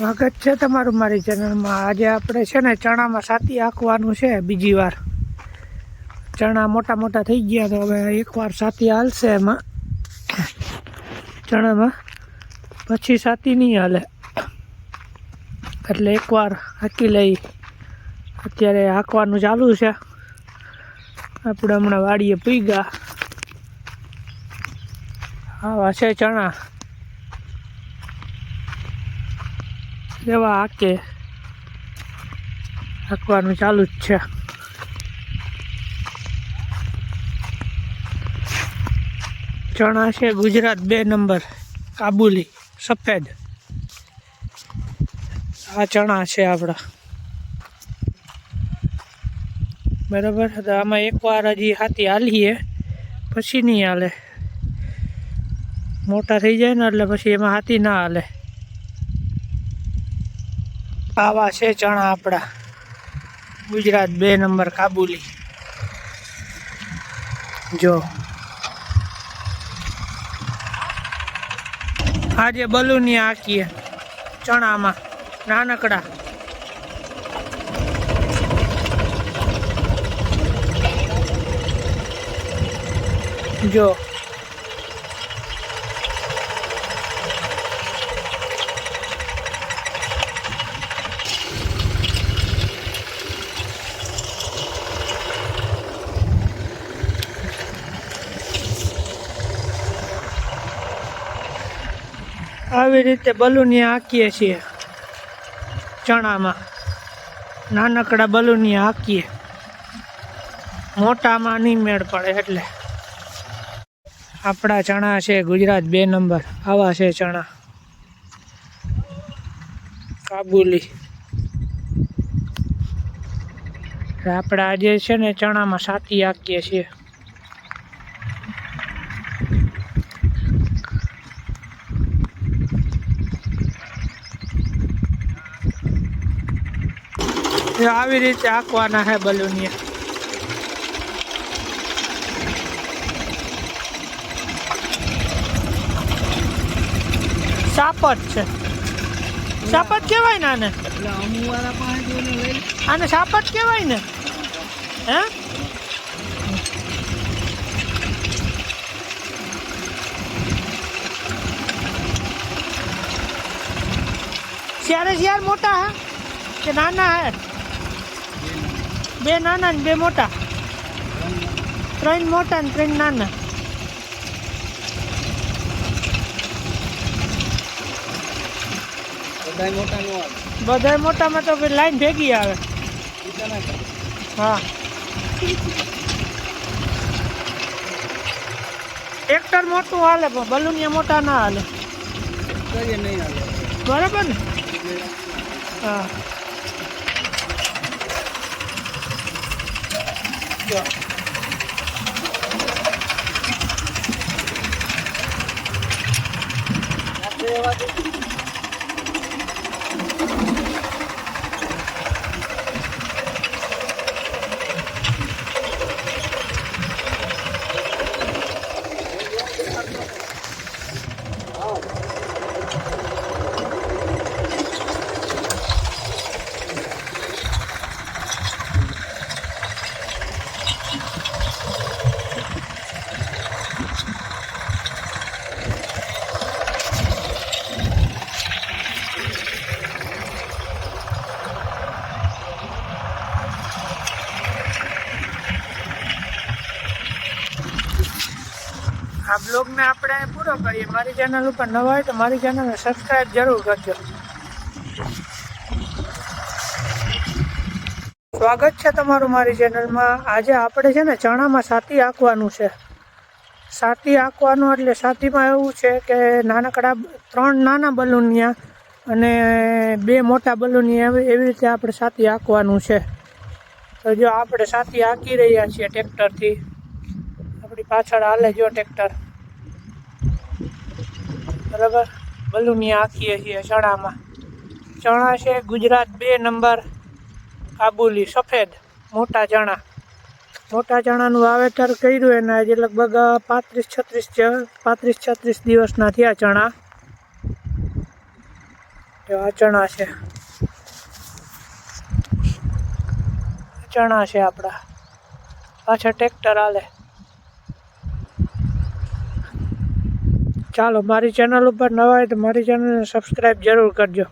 સ્વાગત છે તમારું મારી ચેનલમાં. આજે આપણે છે ને ચણામાં સાતી આંકવાનું છે બીજી વાર. ચણા મોટા મોટા થઈ ગયા તો હવે એકવાર સાતી હાલશે એમાં. ચણામાં પછી સાતી નહીં હાલે. એટલે એકવાર હાંકી લઈ અત્યારે હાંકવાનું ચાલુ છે. આપણે હમણાં વાડીએ પીગા આવા છે ચણા. એવા હાકે હાંકવાનું ચાલુ જ છે. ચણા છે ગુજરાત બે નંબર, કાબુલી, સફેદ. આ ચણા છે આપણા. બરાબર? તો આમાં એકવાર હજી હાથી હાલીએ, પછી નહીં હાલે. મોટા થઈ જાય ને એટલે પછી એમાં હાથી ના હાલે. આવા છે ચણા આપણા. ગુજરાત બે નંબર કાબુલી. જો. આજે બલૂની આંકીએ ચણામાં નાનકડા. જો. આવી રીતે બલૂની આંકીએ છીએ. ચણામાં. નાનકડા બલૂની આંકીએ મોટામાં નહીં મેળ પડે એટલે. આપણા ચણા છે ગુજરાત બે નંબર. આવા છે ચણા. કાબુલી. આપણે આજે છે ને ચણામાં સાતી આંકીએ છીએ. આવી રીતે આંકવાના હે બલૂનિયા સાપટ છે. સાપટ કહેવાય ને આને? આને સાપટ કહેવાય ને? હે? ત્યારે શિયાર મોટા હે કે નાના હે? બે નાના ને બે મોટા. ત્રણ મોટા ને ત્રણ નાના. બધા મોટામાં તો લાઈન ભેગી આવે. હા. ટ્રેક્ટર મોટું હાલે પણ બલૂનિયા મોટા ના હાલે. બરાબર ને? હા. જો. આપણે એવા બ્લોગને આપણે પૂરો કરીએ. મારી ચેનલ ઉપર નવા હોય તો મારી ચેનલને સબસ્ક્રાઈબ જરૂર કરજો. સ્વાગત છે તમારું મારી ચેનલમાં આજે આપણે છે ને ચણામાં સાતી આંકવાનું છે. સાતી આંકવાનું એટલે સાતીમાં એવું છે કે નાનકડા ત્રણ નાના બલૂનિયા અને બે મોટા બલૂનિયા એવી રીતે આપણે સાતી આંકવાનું છે. તો જો આપણે સાતી આંકી રહ્યા છીએ ટ્રેક્ટરથી. આપણી પાછળ હાલે જો ટ્રેક્ટર. બરાબર? બલૂની આંકીએ છીએ ચણામાં. ચણા છે ગુજરાત બે નંબર, કાબુલી, સફેદ, મોટા ચણા. મોટા ચણાનું વાવેતર કર્યું એના આજે લગભગ પાંત્રીસ છત્રીસ પાંત્રીસ છત્રીસ દિવસના થયા ચણા. એવા ચણા છે. ચણા છે આપણા પાછળ ટ્રેક્ટર હાલે. ચાલો મારી ચેનલ ઉપર નવા હોય તો મારી ચેનલને સબસ્ક્રાઈબ જરૂર કરજો.